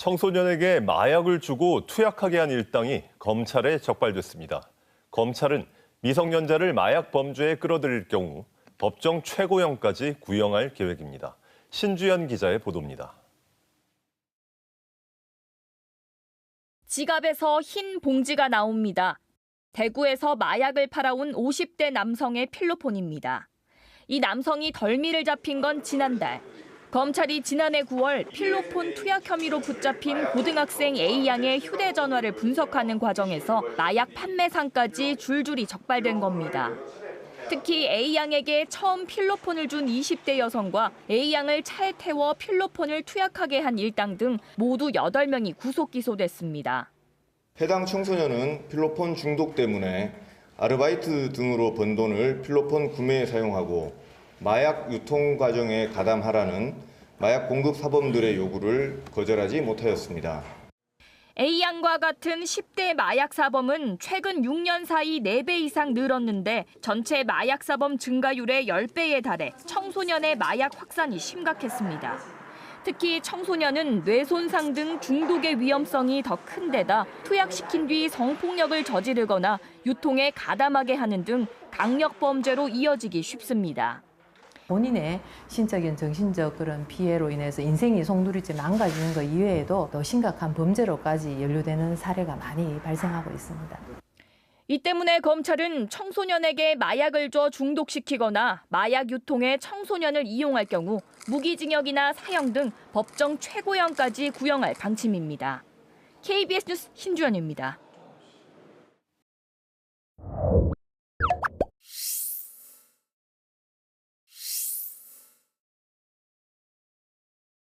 청소년에게 마약을 주고 투약하게 한 일당이 검찰에 적발됐습니다. 검찰은 미성년자를 마약 범죄에 끌어들일 경우 법정 최고형까지 구형할 계획입니다. 신주연 기자의 보도입니다. 지갑에서 흰 봉지가 나옵니다. 대구에서 마약을 팔아온 50대 남성의 필로폰입니다. 이 남성이 덜미를 잡힌 건 지난달. 검찰이 지난해 9월 필로폰 투약 혐의로 붙잡힌 고등학생 A양의 휴대전화를 분석하는 과정에서 마약 판매상까지 줄줄이 적발된 겁니다. 특히 A양에게 처음 필로폰을 준 20대 여성과 A양을 차에 태워 필로폰을 투약하게 한 일당 등 모두 8명이 구속 기소됐습니다. 해당 청소년은 필로폰 중독 때문에 아르바이트 등으로 번 돈을 필로폰 구매에 사용하고 마약 유통 과정에 가담하라는 마약 공급 사범들의 요구를 거절하지 못하였습니다. A양과 같은 10대 마약 사범은 최근 6년 사이 4배 이상 늘었는데 전체 마약 사범 증가율의 10배에 달해 청소년의 마약 확산이 심각했습니다. 특히 청소년은 뇌손상 등 중독의 위험성이 더 큰 데다 투약시킨 뒤 성폭력을 저지르거나 유통에 가담하게 하는 등 강력 범죄로 이어지기 쉽습니다. 본인의 신적인 정신적 그런 피해로 인해서 인생이 송두리째 망가지는 것 이외에도 더 심각한 범죄로까지 연루되는 사례가 많이 발생하고 있습니다. 이 때문에 검찰은 청소년에게 마약을 줘 중독시키거나 마약 유통에 청소년을 이용할 경우 무기징역이나 사형 등 법정 최고형까지 구형할 방침입니다. KBS 뉴스 신주연입니다.